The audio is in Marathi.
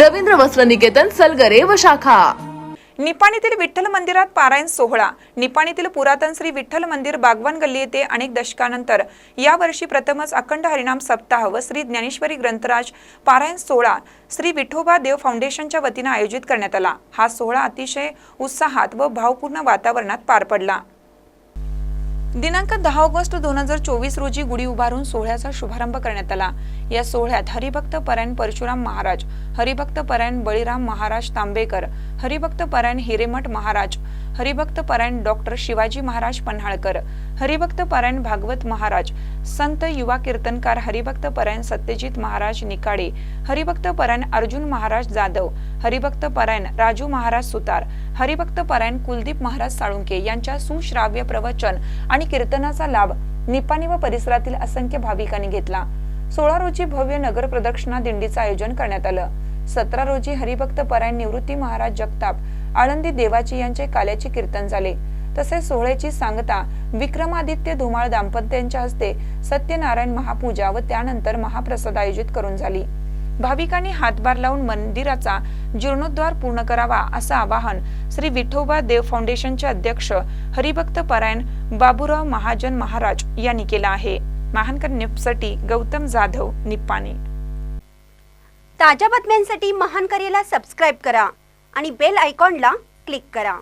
रवींद्र वस्त्र निकेतन सलगरे व शाखा. निपाणीतील विठ्ठल मंदिरात पारायण सोहळा. निपाणीतील पुरातन श्री विठ्ठल मंदिर बागवान गल्ली येथे अनेक दशकानंतर यावर्षी प्रथमच अखंड हरिनाम सप्ताह व श्री ज्ञानेश्वरी ग्रंथराज पारायण सोहळा श्री विठोबा देव फाउंडेशनच्या वतीनं आयोजित करण्यात आला. हा सोहळा अतिशय उत्साहात व भावपूर्ण वातावरणात पार पडला. दिनांक दहा ऑगस्ट दोन हजार चोवीस रोजी गुढी उभारून सोहळ्याचा शुभारंभ करण्यात आला. या सोहळ्यात हरिभक्त परायण परशुराम महाराज हरिभक्त परायण बळीराम महाराज तांबेकर हरिभक्त परायण हिरेमठ महाराज हरिभक्त परायण डॉक्टर शिवाजी महाराज पन्हाळकर हरिभक्त परायण भागवत महाराज संत युवा कीर्तनकार हरिभक्त परायण सत्यजित महाराज निकाडे हरिभक्त परायण अर्जुन महाराज जाधव हरिभक्त परायण राजू महाराज सुतार हरिभक्त परायण कुलदीप महाराज साळुंके यांच्या सुश्राव्य प्रवचन आणि कीर्तनाचा लाभ निपाणी व परिसरातील असंख्य भाविकांनी घेतला. सोळा रोजी भव्य नगर प्रदक्षिणा दिंडीचं आयोजन करण्यात आलं. सतरा रोजी हरिभक्त परायण निवृत्ती महाराज जगताप आळंदी देवाची यांचे काल्याचे कीर्तन झाले. तसेच सोहळ्याची सांगता विक्रमादित्य धुमाळ दाम्पत्यांच्या हस्ते सत्यनारायण महापूजा व त्यानंतर महाप्रसाद आयोजित करून झाली. भाविकांनी हातभार लावून मंदिराचा जीर्णोद्धार पूर्ण करावा असं आवाहन श्री विठोबा देव फाउंडेशनचे अध्यक्ष हरिभक्त परायण बाबूराव महाजन महाराज यांनी केलं आहे. महानकर न्यूजसाठी गौतम जाधव निप्पाणी. ताज्या बातम्यांसाठी महानकरेला सबस्क्राईब करा आणि बेल आयकॉनला क्लिक करा.